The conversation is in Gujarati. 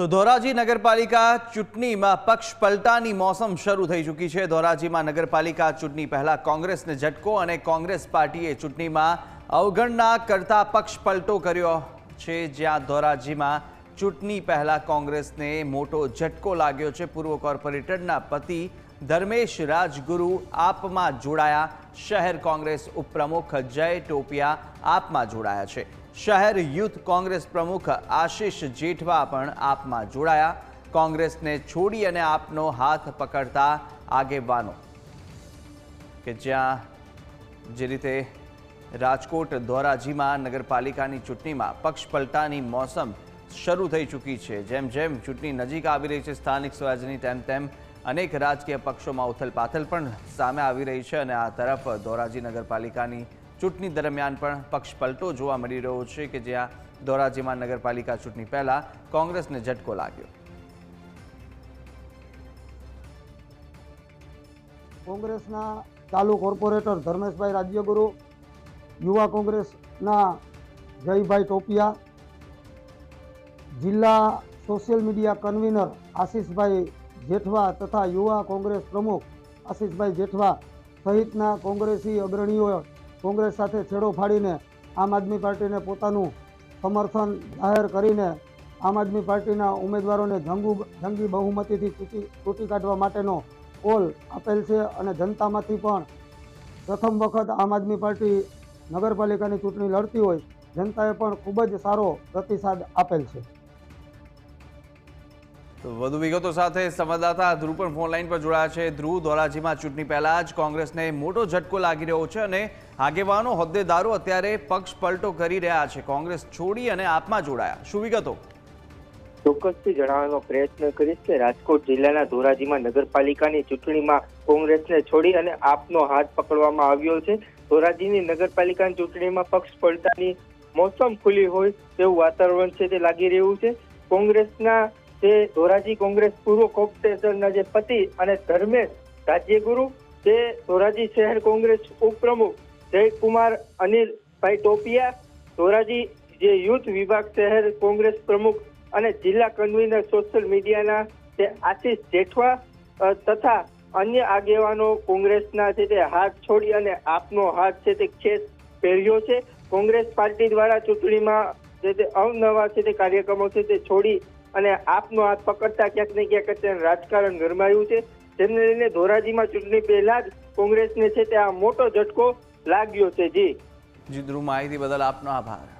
તો ધોરાજી નગરપાલિકા ચૂંટણીમાં પક્ષ પલટાની મોસમ શરૂ થઈ ચૂકી છે. ધોરાજીમાં નગરપાલિકા ચૂંટણી પહેલા કોંગ્રેસને ઝટકો અને કોંગ્રેસ પાર્ટીએ ચૂંટણીમાં અવગણના કરતા પક્ષ પલટો કર્યો છે. જ્યાં ધોરાજીમાં ચૂંટણી પહેલા કોંગ્રેસને મોટો ઝટકો લાગ્યો છે. પૂર્વ કોર્પોરેટરના પતિ ધર્મેશ રાજગુરુ આપમાં જોડાયા. શહેર કોંગ્રેસ ઉપપ્રમુખ જય ટોપિયા આપમાં જોડાયા છે. શહેર યુથ કોંગ્રેસ પ્રમુખ આશિષ જેઠવા પણ આપમાં જોડાયા. કોંગ્રેસને છોડી અને આપનો હાથ પકડતા આગેવાનો. કે જ્યાં જે રીતે રાજકોટ ધોરાજીમાં નગરપાલિકાની ચૂંટણીમાં પક્ષ પલટાની મોસમ શરૂ થઈ ચૂકી છે. જેમ જેમ ચૂંટણી નજીક આવી રહી છે, સ્થાનિક સ્વરાજ્યની તેમ તેમ અનેક રાજકીય પક્ષોમાં ઉથલપાથલ પણ સામે આવી રહી છે અને આ તરફ ધોરાજી નગરપાલિકાની ચૂંટણી દરમિયાન પણ પક્ષ પલટો જોવા મળી રહ્યો છે કે જ્યાં ધોરાજીમાં નગરપાલિકા ચૂંટણી પહેલા કોંગ્રેસને ઝટકો લાગ્યો. કોંગ્રેસના ચાલુ કોર્પોરેટર ધર્મેશભાઈ રાજ્યગુરુ, યુવા કોંગ્રેસના જયભાઈ ટોપિયા, જિલ્લા social media convener Ashishbhai Jethwa તથા યુવા કોંગ્રેસ પ્રમુખ આશીષભાઈ જેઠવા સહિતના કોંગ્રેસી અગ્રણીઓ કોંગ્રેસ સાથે છેડો ફાડીને આમ આદમી પાર્ટીને પોતાનું સમર્થન જાહેર કરીને આમ આદમી પાર્ટીના ઉમેદવારોને જંગુ જંગી બહુમતીથી ચૂંટી ચૂંટી કાઢવા માટેનો કોલ આપેલ છે અને જનતામાંથી પણ પ્રથમ વખત આમ આદમી પાર્ટી નગરપાલિકાની ચૂંટણી લડતી હોય જનતાએ પણ ખૂબ જ સારો પ્રતિસાદ આપેલ છે. વધુ વિગતો સાથે સંવાદદાતા ધ્રુવ પણ ફોન લાઈન પર જોડાયા છે. ધ્રુવ, ધોરાજીમાં ચૂંટણી પહેલા જ કોંગ્રેસને મોટો ઝટકો લાગી રહ્યો છે અને આગેવાનો હોદ્દેદારો અત્યારે પક્ષ પલટો કરી રહ્યા છે. કોંગ્રેસ છોડી અને આપમાં જોડાયા. શું વિગતો? ચોક્કસથી જણાવવાનો પ્રયત્ન કરીશ કે રાજકોટ જિલ્લાના ધોરાજીમાં નગરપાલિકાની ચૂંટણીમાં કોંગ્રેસને છોડી અને આપનો હાથ પકડવામાં આવ્યો છે. ધોરાજીની નગરપાલિકાની ચૂંટણીમાં પક્ષ પલટાની મોસમ ખુલી હોય તેવું વાતાવરણ છે તે લાગી રહ્યું છે. કોંગ્રેસના જે ધોરાજી કોંગ્રેસ પૂર્વ કોર્પોરેટરના જે પતિ અને ધર્મેશ રાજ્યગુરુ તે ધોરાજી શહેર કોંગ્રેસ ઉપપ્રમુખ જયકુમાર અનિલભાઈ ટોપિયા, ધોરાજી જે યુથ વિભાગ શહેર કોંગ્રેસ પ્રમુખ અને જિલ્લા કન્વીનર સોશિયલ મીડિયાના તે આશીષ જેઠવા તથા અન્ય આગેવાનો કોંગ્રેસના છે તે હાથ છોડી અને આપનો હાથ છે તે ખેસ પહેર્યો છે. કોંગ્રેસ પાર્ટી દ્વારા ચૂંટણીમાં જે તે અવનવા છે તે કાર્યક્રમો છે તે છોડી અને આપનો હાથ પકડતા ક્યાંક ને ક્યાંક અત્યારે રાજકારણ ગરમાયું છે. જેને લઈને ધોરાજીમાં ચૂંટણી પહેલા જ કોંગ્રેસને છે તે આ મોટો ઝટકો લાગ્યો છે. જી. જી ધ્રુવ માહિતી બદલ આપનો આભાર.